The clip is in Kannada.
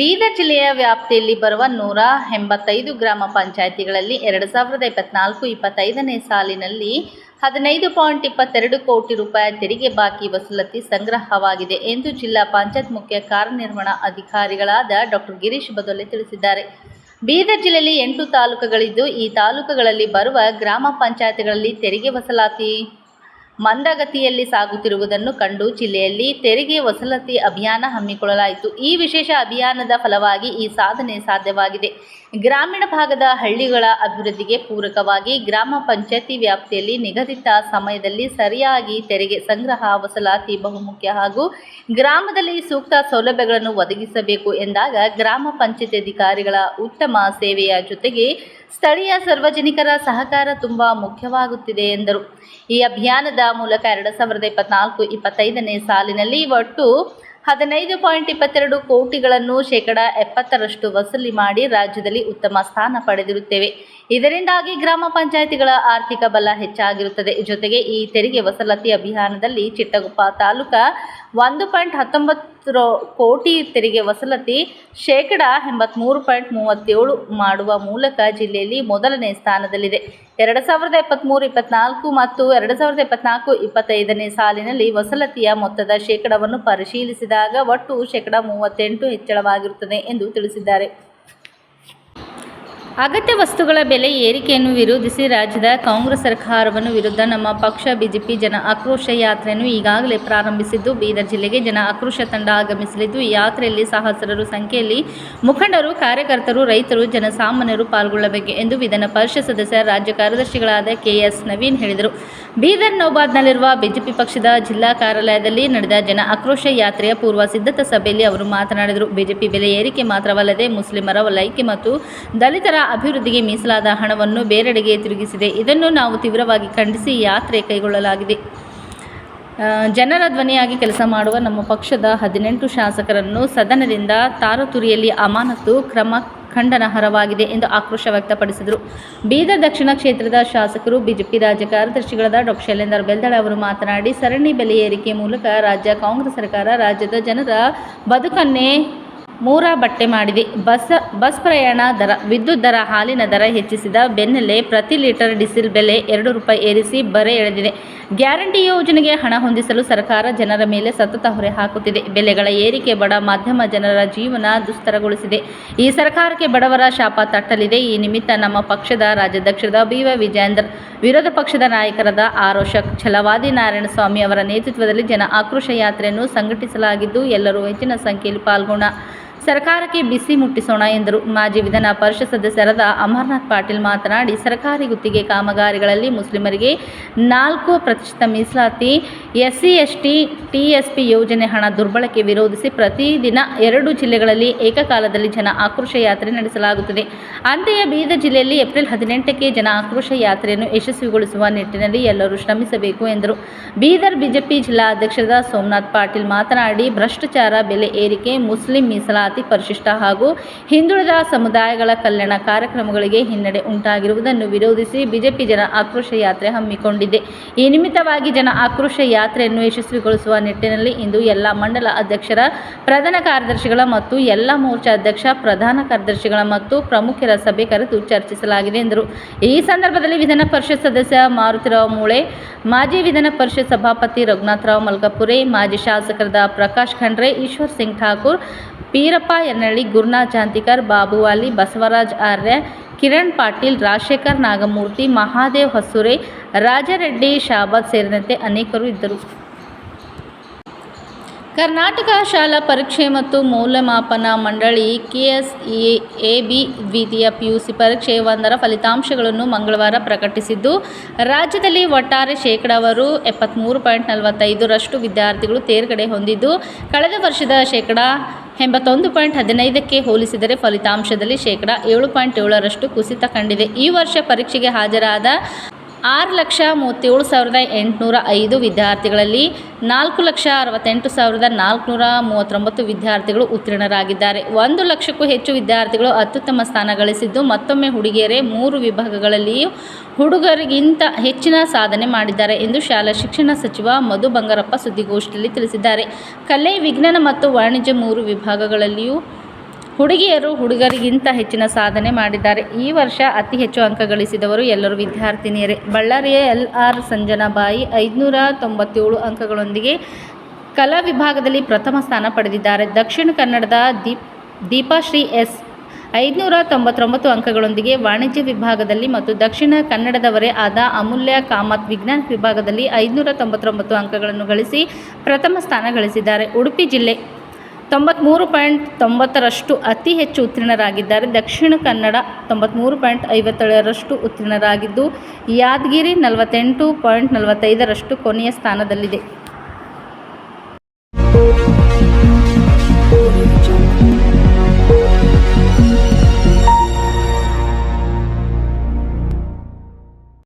ಬೀದರ್ ಜಿಲ್ಲೆಯ ವ್ಯಾಪ್ತಿಯಲ್ಲಿ ಬರುವ ನೂರ ಎಂಬತ್ತೈದು ಗ್ರಾಮ ಪಂಚಾಯಿತಿಗಳಲ್ಲಿ ಎರಡು ಸಾವಿರದ ಇಪ್ಪತ್ನಾಲ್ಕು ಇಪ್ಪತ್ತೈದನೇ ಸಾಲಿನಲ್ಲಿ ಹದಿನೈದು ಪಾಯಿಂಟ್ ಇಪ್ಪತ್ತೆರಡು ಕೋಟಿ ರೂಪಾಯಿ ತೆರಿಗೆ ಬಾಕಿ ವಸೂಲತಿ ಸಂಗ್ರಹವಾಗಿದೆ ಎಂದು ಜಿಲ್ಲಾ ಪಂಚಾಯತ್ ಮುಖ್ಯ ಕಾರ್ಯನಿರ್ವಹಣಾ ಅಧಿಕಾರಿಗಳಾದ ಡಾಕ್ಟರ್ ಗಿರೀಶ್ ಬದೊಲೆ ತಿಳಿಸಿದ್ದಾರೆ. ಬೀದರ್ ಜಿಲ್ಲೆಯಲ್ಲಿ ಎಂಟು ತಾಲೂಕುಗಳಿದ್ದು, ಈ ತಾಲೂಕುಗಳಲ್ಲಿ ಬರುವ ಗ್ರಾಮ ಪಂಚಾಯತ್ಗಳಲ್ಲಿ ತೆರಿಗೆ ವಸೂಲಾತಿ ಮಂದಗತಿಯಲ್ಲಿ ಸಾಗುತ್ತಿರುವುದನ್ನು ಕಂಡು ಜಿಲ್ಲೆಯಲ್ಲಿ ತೆರಿಗೆ ವಸೂಲತಿ ಅಭಿಯಾನ ಹಮ್ಮಿಕೊಳ್ಳಲಾಯಿತು. ಈ ವಿಶೇಷ ಅಭಿಯಾನದ ಫಲವಾಗಿ ಈ ಸಾಧನೆ ಸಾಧ್ಯವಾಗಿದೆ. ಗ್ರಾಮೀಣ ಭಾಗದ ಹಳ್ಳಿಗಳ ಅಭಿವೃದ್ಧಿಗೆ ಪೂರಕವಾಗಿ ಗ್ರಾಮ ಪಂಚಾಯತಿ ವ್ಯಾಪ್ತಿಯಲ್ಲಿ ನಿಗದಿತ ಸಮಯದಲ್ಲಿ ಸರಿಯಾಗಿ ತೆರಿಗೆ ಸಂಗ್ರಹ ವಸೂಲಾತಿ ಬಹುಮುಖ್ಯ ಹಾಗೂ ಗ್ರಾಮದಲ್ಲಿ ಸೂಕ್ತ ಸೌಲಭ್ಯಗಳನ್ನು ಒದಗಿಸಬೇಕು ಎಂದಾಗ ಗ್ರಾಮ ಪಂಚಾಯತಿ ಅಧಿಕಾರಿಗಳ ಉತ್ತಮ ಸೇವೆಯ ಜೊತೆಗೆ ಸ್ಥಳೀಯ ಸಾರ್ವಜನಿಕರ ಸಹಕಾರ ತುಂಬ ಮುಖ್ಯವಾಗುತ್ತಿದೆ ಎಂದರು. ಈ ಅಭಿಯಾನದ ಮೂಲಕ ಎರಡು ಸಾವಿರದ ಇಪ್ಪತ್ನಾಲ್ಕು ಇಪ್ಪತ್ತೈದನೇ ಸಾಲಿನಲ್ಲಿ ಒಟ್ಟು ಹದಿನೈದು ಪಾಯಿಂಟ್ ಇಪ್ಪತ್ತೆರಡು ಕೋಟಿಗಳನ್ನು ಶೇಕಡ ಎಪ್ಪತ್ತರಷ್ಟು ವಸೂಲಿ ಮಾಡಿ ರಾಜ್ಯದಲ್ಲಿ ಉತ್ತಮ ಸ್ಥಾನ ಪಡೆದಿರುತ್ತೇವೆ. ಇದರಿಂದಾಗಿ ಗ್ರಾಮ ಪಂಚಾಯಿತಿಗಳ ಆರ್ಥಿಕ ಬಲ ಹೆಚ್ಚಾಗಿರುತ್ತದೆ. ಜೊತೆಗೆ ಈ ತೆರಿಗೆ ವಸಲತಿ ಅಭಿಯಾನದಲ್ಲಿ ಚಿಟ್ಟಗುಪ್ಪ ತಾಲೂಕಾ ಒಂದು ಪಾಯಿಂಟ್ ಹತ್ತೊಂಬತ್ತು ಕೋಟಿ ತೆರಿಗೆ ವಸಲತಿ ಶೇಕಡ ಎಂಬತ್ತ್ಮೂರು ಪಾಯಿಂಟ್ ಮೂವತ್ತೇಳು ಮಾಡುವ ಮೂಲಕ ಜಿಲ್ಲೆಯಲ್ಲಿ ಮೊದಲನೇ ಸ್ಥಾನದಲ್ಲಿದೆ. ಎರಡು ಸಾವಿರದ ಇಪ್ಪತ್ತ್ಮೂರು ಇಪ್ಪತ್ನಾಲ್ಕು ಮತ್ತು ಎರಡು ಸಾವಿರದ ಇಪ್ಪತ್ನಾಲ್ಕು ಇಪ್ಪತ್ತೈದನೇ ಸಾಲಿನಲ್ಲಿ ವಸಲತಿಯ ಮೊತ್ತದ ಶೇಕಡವನ್ನು ಪರಿಶೀಲಿಸಿದಾಗ ಒಟ್ಟು ಶೇಕಡ ಮೂವತ್ತೆಂಟು ಹೆಚ್ಚಳವಾಗಿರುತ್ತದೆ ಎಂದು ತಿಳಿಸಿದ್ದಾರೆ. ಅಗತ್ಯ ವಸ್ತುಗಳ ಬೆಲೆ ಏರಿಕೆಯನ್ನು ವಿರೋಧಿಸಿ ರಾಜ್ಯದ ಕಾಂಗ್ರೆಸ್ ಸರ್ಕಾರವನ್ನು ವಿರುದ್ಧ ನಮ್ಮ ಪಕ್ಷ, ಬಿಜೆಪಿ ಜನ ಆಕ್ರೋಶ ಯಾತ್ರೆಯನ್ನು ಈಗಾಗಲೇ ಪ್ರಾರಂಭಿಸಿದ್ದು, ಬೀದರ್ ಜಿಲ್ಲೆಗೆ ಜನ ಆಕ್ರೋಶ ತಂಡ ಆಗಮಿಸಲಿದ್ದು ಈ ಯಾತ್ರೆಯಲ್ಲಿ ಸಹಸ್ರರು ಸಂಖ್ಯೆಯಲ್ಲಿ ಮುಖಂಡರು, ಕಾರ್ಯಕರ್ತರು, ರೈತರು, ಜನಸಾಮಾನ್ಯರು ಪಾಲ್ಗೊಳ್ಳಬೇಕು ಎಂದು ವಿಧಾನ ಪರಿಷತ್ ಸದಸ್ಯ, ರಾಜ್ಯ ಕಾರ್ಯದರ್ಶಿಗಳಾದ ಕೆಎಸ್ ನವೀನ್ ಹೇಳಿದರು. ಬೀದರ್ ನೌಬಾದ್ನಲ್ಲಿರುವ ಬಿಜೆಪಿ ಪಕ್ಷದ ಜಿಲ್ಲಾ ಕಾರ್ಯಾಲಯದಲ್ಲಿ ನಡೆದ ಜನ ಆಕ್ರೋಶ ಯಾತ್ರೆಯ ಪೂರ್ವ ಸಿದ್ಧತಾ ಸಭೆಯಲ್ಲಿ ಅವರು ಮಾತನಾಡಿದರು. ಬಿಜೆಪಿ ಬೆಲೆ ಏರಿಕೆ ಮಾತ್ರವಲ್ಲದೆ ಮುಸ್ಲಿಮರ ವಲೈಕೆ ಮತ್ತು ದಲಿತರ ಅಭಿವೃದ್ಧಿಗೆ ಮೀಸಲಾದ ಹಣವನ್ನು ಬೇರೆಡೆಗೆ ತಿರುಗಿಸಿದೆ. ಇದನ್ನು ನಾವು ತೀವ್ರವಾಗಿ ಖಂಡಿಸಿ ಯಾತ್ರೆ ಕೈಗೊಳ್ಳಲಾಗಿದೆ. ಜನರ ಧ್ವನಿಯಾಗಿ ಕೆಲಸ ಮಾಡುವ ನಮ್ಮ ಪಕ್ಷದ ಹದಿನೆಂಟು ಶಾಸಕರನ್ನು ಸದನದಿಂದ ತಾರತುರಿಯಲ್ಲಿ ಅಮಾನತು ಕ್ರಮ ಖಂಡನಾರ್ಹವಾಗಿದೆ ಎಂದು ಆಕ್ರೋಶ ವ್ಯಕ್ತಪಡಿಸಿದರು. ಬೀದರ್ ದಕ್ಷಿಣ ಕ್ಷೇತ್ರದ ಶಾಸಕರು, ಬಿಜೆಪಿ ರಾಜ್ಯ ಕಾರ್ಯದರ್ಶಿಗಳಾದ ಡಾಕ್ಟರ್ ಶೈಲೇಂದರ್ ಬೆಲ್ದಳ ಅವರು ಮಾತನಾಡಿ, ಸರಣಿ ಬೆಲೆ ಏರಿಕೆ ಮೂಲಕ ರಾಜ್ಯ ಕಾಂಗ್ರೆಸ್ ಸರ್ಕಾರ ರಾಜ್ಯದ ಜನರ ಬದುಕನ್ನೇ ಮೂರ ಬಟ್ಟೆ ಮಾಡಿದೆ. ಬಸ್ ಬಸ್ ಪ್ರಯಾಣ ದರ, ವಿದ್ಯುತ್ ದರ, ಹಾಲಿನ ದರ ಹೆಚ್ಚಿಸಿದ ಬೆನ್ನಲ್ಲೇ ಪ್ರತಿ ಲೀಟರ್ ಡೀಸೆಲ್ ಬೆಲೆ ಎರಡು ರೂಪಾಯಿ ಏರಿಸಿ ಬರೆ ಎಳೆದಿದೆ. ಗ್ಯಾರಂಟಿ ಯೋಜನೆಗೆ ಹಣ ಹೊಂದಿಸಲು ಸರ್ಕಾರ ಜನರ ಮೇಲೆ ಸತತ ಹೊರೆ ಹಾಕುತ್ತಿದೆ. ಬೆಲೆಗಳ ಏರಿಕೆ ಬಡ ಮಾಧ್ಯಮ ಜನರ ಜೀವನ ದುಸ್ತರಗೊಳಿಸಿದೆ. ಈ ಸರ್ಕಾರಕ್ಕೆ ಬಡವರ ಶಾಪ ತಟ್ಟಲಿದೆ. ಈ ನಿಮಿತ್ತ ನಮ್ಮ ಪಕ್ಷದ ರಾಜ್ಯಾಧ್ಯಕ್ಷದ ಬಿ ವೈ ವಿರೋಧ ಪಕ್ಷದ ನಾಯಕರಾದ ಆರೋಷಕ್ ಛಲವಾದಿ ಛಲವಾದಿ ನಾರಾಯಣಸ್ವಾಮಿ ಅವರ ನೇತೃತ್ವದಲ್ಲಿ ಜನ ಆಕ್ರೋಶ ಯಾತ್ರೆಯನ್ನು ಸಂಘಟಿಸಲಾಗಿದ್ದು ಎಲ್ಲರೂ ಹೆಚ್ಚಿನ ಸಂಖ್ಯೆಯಲ್ಲಿ ಪಾಲ್ಗೊಂಡ ಸರ್ಕಾರಕ್ಕೆ ಬಿಸಿ ಮುಟ್ಟಿಸೋಣ ಎಂದರು. ಮಾಜಿ ವಿಧಾನ ಪರಿಷತ್ ಸದಸ್ಯರಾದ ಅಮರ್ನಾಥ್ ಪಾಟೀಲ್ ಮಾತನಾಡಿ, ಸರ್ಕಾರಿ ಗುತ್ತಿಗೆ ಕಾಮಗಾರಿಗಳಲ್ಲಿ ಮುಸ್ಲಿಮರಿಗೆ ನಾಲ್ಕು ಪ್ರತಿಶತ ಮೀಸಲಾತಿ, ಎಸ್ಸಿ, ಎಸ್ಟಿ, ಟಿಎಸ್ಪಿ ಯೋಜನೆ ಹಣ ದುರ್ಬಳಕೆ ವಿರೋಧಿಸಿ ಪ್ರತಿದಿನ ಎರಡು ಜಿಲ್ಲೆಗಳಲ್ಲಿ ಏಕಕಾಲದಲ್ಲಿ ಜನ ಆಕ್ರೋಶ ಯಾತ್ರೆ ನಡೆಸಲಾಗುತ್ತದೆ. ಅಂತೆಯೇ ಬೀದರ್ ಜಿಲ್ಲೆಯಲ್ಲಿ ಏಪ್ರಿಲ್ ಹದಿನೆಂಟಕ್ಕೆ ಜನ ಆಕ್ರೋಶ ಯಾತ್ರೆಯನ್ನು ಯಶಸ್ವಿಗೊಳಿಸುವ ನಿಟ್ಟಿನಲ್ಲಿ ಎಲ್ಲರೂ ಶ್ರಮಿಸಬೇಕು ಎಂದರು. ಬೀದರ್ ಬಿಜೆಪಿ ಜಿಲ್ಲಾ ಅಧ್ಯಕ್ಷರಾದ ಸೋಮನಾಥ್ ಪಾಟೀಲ್ ಮಾತನಾಡಿ, ಭ್ರಷ್ಟಾಚಾರ ಬೆಲೆ ಏರಿಕೆ, ಮುಸ್ಲಿಂ ಮೀಸಲಾತಿ ಪರಿಶಿಷ್ಟ ಹಾಗೂ ಹಿಂದುಳಿದ ಸಮುದಾಯಗಳ ಕಲ್ಯಾಣ ಕಾರ್ಯಕ್ರಮಗಳಿಗೆ ಹಿನ್ನಡೆ ಉಂಟಾಗಿರುವುದನ್ನು ವಿರೋಧಿಸಿ ಬಿಜೆಪಿ ಜನ ಆಕ್ರೋಶ ಯಾತ್ರೆ ಹಮ್ಮಿಕೊಂಡಿದೆ. ಈ ನಿಮಿತ್ತವಾಗಿ ಜನ ಆಕ್ರೋಶ ಯಾತ್ರೆಯನ್ನು ಯಶಸ್ವಿಗೊಳಿಸುವ ನಿಟ್ಟಿನಲ್ಲಿ ಇಂದು ಎಲ್ಲ ಮಂಡಲ ಅಧ್ಯಕ್ಷರ, ಪ್ರಧಾನ ಕಾರ್ಯದರ್ಶಿಗಳ ಮತ್ತು ಎಲ್ಲ ಮೋರ್ಚಾ ಅಧ್ಯಕ್ಷ, ಪ್ರಧಾನ ಕಾರ್ಯದರ್ಶಿಗಳ ಮತ್ತು ಪ್ರಮುಖರ ಸಭೆ ಕರೆದು ಚರ್ಚಿಸಲಾಗಿದೆ ಎಂದರು. ಈ ಸಂದರ್ಭದಲ್ಲಿ ವಿಧಾನ ಪರಿಷತ್ ಸದಸ್ಯ ಮಾರುತಿರಾವ್ ಮೂಳೆ, ಮಾಜಿ ವಿಧಾನ ಪರಿಷತ್ ಸಭಾಪತಿ ರಘುನಾಥರಾವ್ ಮಲ್ಕಾಪುರೆ, ಮಾಜಿ ಶಾಸಕರಾದ ಪ್ರಕಾಶ್ ಖಂಡ್ರೆ, ಈಶ್ವರ್ ಸಿಂಗ್ ಠಾಕೂರ್ ಪೀರಪ್ಪ ಯನ್ನಳ್ಳಿ ಗುರುನಾಥ್ ಜಾಂತಿಕರ್, ಬಾಬುವಾಲಿ, ಬಸವರಾಜ್ ಆರ್ಯ, ಕಿರಣ್ ಪಾಟೀಲ್, ರಾಜಶೇಖರ್ ನಾಗಮೂರ್ತಿ, ಮಹಾದೇವ್ ಹೊಸುರೆ, ರಾಜರೆಡ್ಡಿ, ಶಾಬಾದ್ ಸೇರಿದಂತೆ ಅನೇಕರು ಇದ್ದರು. ಕರ್ನಾಟಕ ಶಾಲಾ ಪರೀಕ್ಷೆ ಮತ್ತು ಮೌಲ್ಯಮಾಪನ ಮಂಡಳಿ ಕೆಎಸ್ ಎ ಬಿ ದ್ವಿತೀಯ ಪಿಯುಸಿ ಪರೀಕ್ಷೆ ಒಂದರ ಫಲಿತಾಂಶಗಳನ್ನು ಮಂಗಳವಾರ ಪ್ರಕಟಿಸಿದ್ದು, ರಾಜ್ಯದಲ್ಲಿ ಒಟ್ಟಾರೆ ಶೇಕಡಾವಾರು ಎಪ್ಪತ್ತ್ಮೂರು ಪಾಯಿಂಟ್ ನಲವತ್ತೈದರಷ್ಟು ವಿದ್ಯಾರ್ಥಿಗಳು ತೇರ್ಗಡೆ ಹೊಂದಿದ್ದು, ಕಳೆದ ವರ್ಷದ ಶೇಕಡ ಎಂಬತ್ತೊಂದು ಪಾಯಿಂಟ್ ಹದಿನೈದಕ್ಕೆ ಹೋಲಿಸಿದರೆ ಫಲಿತಾಂಶದಲ್ಲಿ ಶೇಕಡ ಏಳು ಪಾಯಿಂಟ್ ಏಳರಷ್ಟು ಕುಸಿತ ಕಂಡಿದೆ. ಈ ವರ್ಷ ಪರೀಕ್ಷೆಗೆ ಹಾಜರಾದ ಆರು ಲಕ್ಷ ಮೂವತ್ತೇಳು ಸಾವಿರದ ಎಂಟುನೂರ ಐದು ವಿದ್ಯಾರ್ಥಿಗಳಲ್ಲಿ ನಾಲ್ಕು ಲಕ್ಷ ಅರವತ್ತೆಂಟು ಸಾವಿರದ ನಾಲ್ಕುನೂರ ಮೂವತ್ತೊಂಬತ್ತು ವಿದ್ಯಾರ್ಥಿಗಳು ಉತ್ತೀರ್ಣರಾಗಿದ್ದಾರೆ. ಒಂದು ಲಕ್ಷಕ್ಕೂ ಹೆಚ್ಚು ವಿದ್ಯಾರ್ಥಿಗಳು ಅತ್ಯುತ್ತಮ ಸ್ಥಾನ ಗಳಿಸಿದ್ದು ಮತ್ತೊಮ್ಮೆ ಹುಡುಗಿಯರೇ ಮೂರು ವಿಭಾಗಗಳಲ್ಲಿಯೂ ಹುಡುಗರಿಗಿಂತ ಹೆಚ್ಚಿನ ಸಾಧನೆ ಮಾಡಿದ್ದಾರೆ ಎಂದು ಶಾಲಾ ಶಿಕ್ಷಣ ಸಚಿವ ಮಧು ಬಂಗಾರಪ್ಪ ಸುದ್ದಿಗೋಷ್ಠಿಯಲ್ಲಿ ತಿಳಿಸಿದ್ದಾರೆ. ಕಲೆ, ವಿಜ್ಞಾನ ಮತ್ತು ವಾಣಿಜ್ಯ ಮೂರು ವಿಭಾಗಗಳಲ್ಲಿಯೂ ಹುಡುಗಿಯರು ಹುಡುಗರಿಗಿಂತ ಹೆಚ್ಚಿನ ಸಾಧನೆ ಮಾಡಿದ್ದಾರೆ. ಈ ವರ್ಷ ಅತಿ ಹೆಚ್ಚು ಅಂಕ ಗಳಿಸಿದವರು ಎಲ್ಲರೂ ವಿದ್ಯಾರ್ಥಿನಿಯರೇ. ಬಳ್ಳಾರಿಯ ಎಲ್ ಆರ್ ಸಂಜನಾಬಾಯಿ ಐದುನೂರ ತೊಂಬತ್ತೇಳು ಅಂಕಗಳೊಂದಿಗೆ ಕಲಾ ವಿಭಾಗದಲ್ಲಿ ಪ್ರಥಮ ಸ್ಥಾನ ಪಡೆದಿದ್ದಾರೆ. ದಕ್ಷಿಣ ಕನ್ನಡದ ದೀಪ್, ದೀಪಾಶ್ರೀ ಎಸ್ ಐದುನೂರ ತೊಂಬತ್ತೊಂಬತ್ತು ಅಂಕಗಳೊಂದಿಗೆ ವಾಣಿಜ್ಯ ವಿಭಾಗದಲ್ಲಿ ಮತ್ತು ದಕ್ಷಿಣ ಕನ್ನಡದವರೇ ಆದ ಅಮೂಲ್ಯ ಕಾಮತ್ ವಿಜ್ಞಾನ ವಿಭಾಗದಲ್ಲಿ ಐದುನೂರ ತೊಂಬತ್ತೊಂಬತ್ತು ಅಂಕಗಳನ್ನು ಗಳಿಸಿ ಪ್ರಥಮ ಸ್ಥಾನ ಗಳಿಸಿದ್ದಾರೆ. ಉಡುಪಿ ಜಿಲ್ಲೆ ತೊಂಬತ್ತ್ಮೂರು ಪಾಯಿಂಟ್ ತೊಂಬತ್ತರಷ್ಟು ಅತಿ ಹೆಚ್ಚು ಉತ್ತೀರ್ಣರಾಗಿದ್ದಾರೆ. ದಕ್ಷಿಣ ಕನ್ನಡ ತೊಂಬತ್ತ್ಮೂರು ಪಾಯಿಂಟ್ ಐವತ್ತೇಳರಷ್ಟು ಉತ್ತೀರ್ಣರಾಗಿದ್ದು, ಯಾದಗಿರಿ ನಲವತ್ತೆಂಟು ಪಾಯಿಂಟ್ ನಲವತ್ತೈದರಷ್ಟು ಕೊನೆಯ ಸ್ಥಾನದಲ್ಲಿದೆ.